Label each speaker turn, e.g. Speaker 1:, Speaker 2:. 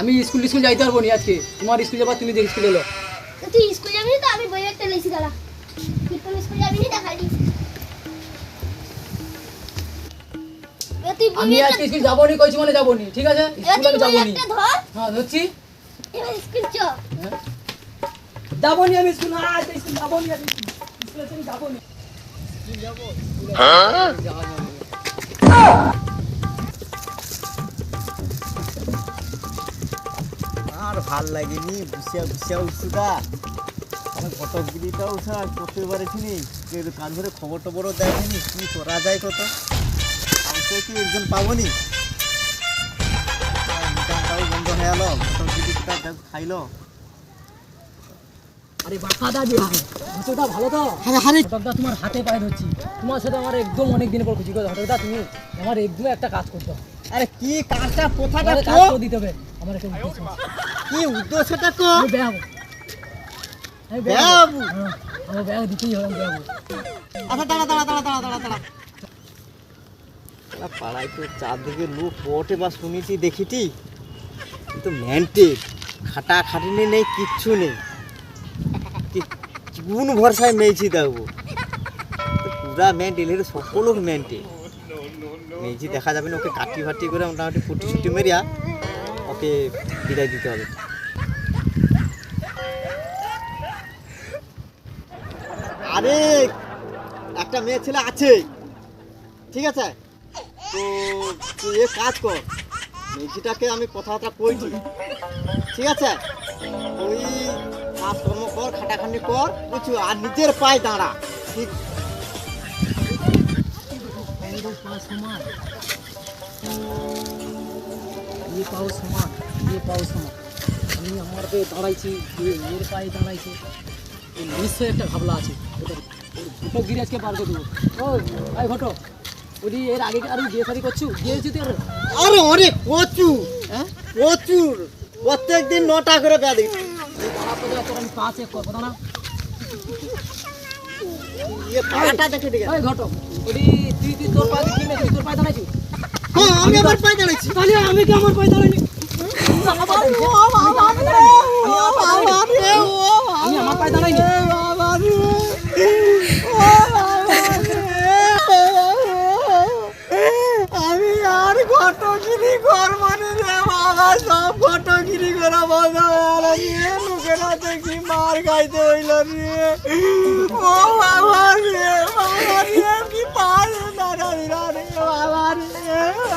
Speaker 1: আমি school school যাইতে পারব না আজকে। তোমার স্কুল যাবার তুমি দেখে স্কুল এলো।
Speaker 2: তুই স্কুল যাবি তো? আমি বই একটা লেছি দাঁড়া। তুই স্কুল যাবি না দেখালি
Speaker 1: আমি আজকে স্কুল যাব নি কইছি মানে যাব নি ঠিক আছে? স্কুল আমি যাব নি।
Speaker 2: একটা ধর।
Speaker 1: হ্যাঁ ধরছি।
Speaker 2: এবার স্কুল চ।
Speaker 1: হ্যাঁ। যাব নি আমি স্কুল আজ স্কুল যাব নি আমি। স্কুল যাব নি। স্কুল যাব। স্কুলে
Speaker 3: আর ভালো লাগেনি বুসিয়া বুসিয়া উঠছুটা। আমার ফটোগিরিটাও ছাড়া করতে কেউ কান ধরে খবর টবরও দেখেনি কি করা যায় কত আমাকে কি একজন পাবনি। দোকানটাও বন্ধ হয়ে গেল খাইলো।
Speaker 1: আরে বাঁকা দাদি ঘুষোটা ভালো তো?
Speaker 3: আরে আরে
Speaker 1: তোমার হাতে পায়ে ধরছি। তোমার সাথে আমার একদম অনেক দিন পর খুশি তুমি আমার একদম একটা কাজ করতে
Speaker 3: আরে কি কাজটা কোথাটা
Speaker 1: আমার দিতে হবে। আমার একটা।
Speaker 3: কি উদ্দেশ্যটা তো
Speaker 1: আমি বেয়াবো আমি
Speaker 3: বেয়াবো?
Speaker 1: আমার বেয়াবো দিতেই হবে আমি
Speaker 3: আচ্ছা দাঁড়া দাঁড়া দাঁড়া দাঁড়া দাঁড়া দাঁড়া। পাড়ায় তো চারদিকে লোক পটে বা শুনেছি দেখিটি? তো ম্যান্টে খাটা খাটিনি নেই কিচ্ছু নেই। কোন ভরসায় মেয়েছি দেখব তো পুরা ম্যান্টে এলে সকল ম্যান্টে। মেয়েছি দেখা যাবে না ওকে কাটি ফাটি করে মোটামুটি ফুটি ফুটি মেরিয়া। ওকে বিদায় দিতে হবে। আরে, একটা মেয়ে ছেলে আছে। ঠিক আছে? তো তুই এ কাজ কর মেয়েছিটাকে আমি কথাবার্তা কইছি ঠিক আছে? ওই কাজকর্ম কর খাটাখাটি কর, বুঝছ? আর নিজের পায়ে দাঁড়া। ঠিক।
Speaker 1: ইয়ে পাও সমান ইয়ে পাও সমান আমি আমার পায়ে দাঁড়াইছি ইয়ে এর পায়ে দাঁড়াইছে এই নিশ্চয়ই একটা ভাবলা আছে ওটা ঘটো গিরে আজকে পার করে দেবো ও ভাই ঘটো ওদি এর আগে আর বিয়ে শাড়ি করছু বিয়ে তো এর?
Speaker 3: আরে অনেক প্রচুর হ্যাঁ প্রচুর প্রত্যেক দিন নটা করে
Speaker 1: দাঁড়া তো তোর আমি পা চেক করব না
Speaker 3: ইয়ে
Speaker 1: ঘটো ওদি তুই তুই তোর পা দেখি না তুই তোর পায়ে দাঁড়াইছি
Speaker 3: আমি আমার পায়ে দাঁড়াইছি।
Speaker 1: তাহলে আমি কি আমার পায়ে দাঁড়াইনি। আমি আমার পায়ে দাঁড়াইনি।
Speaker 3: আর ঘটগিরি করব রে মানে বাবা সব ঘটগিরি করা বন্ধ হয়ে লোকেরা মার খাইতে হইল রে? ও বাবা রে বাবা রে কি পারে দাঁড়ালি রে বাবা রে।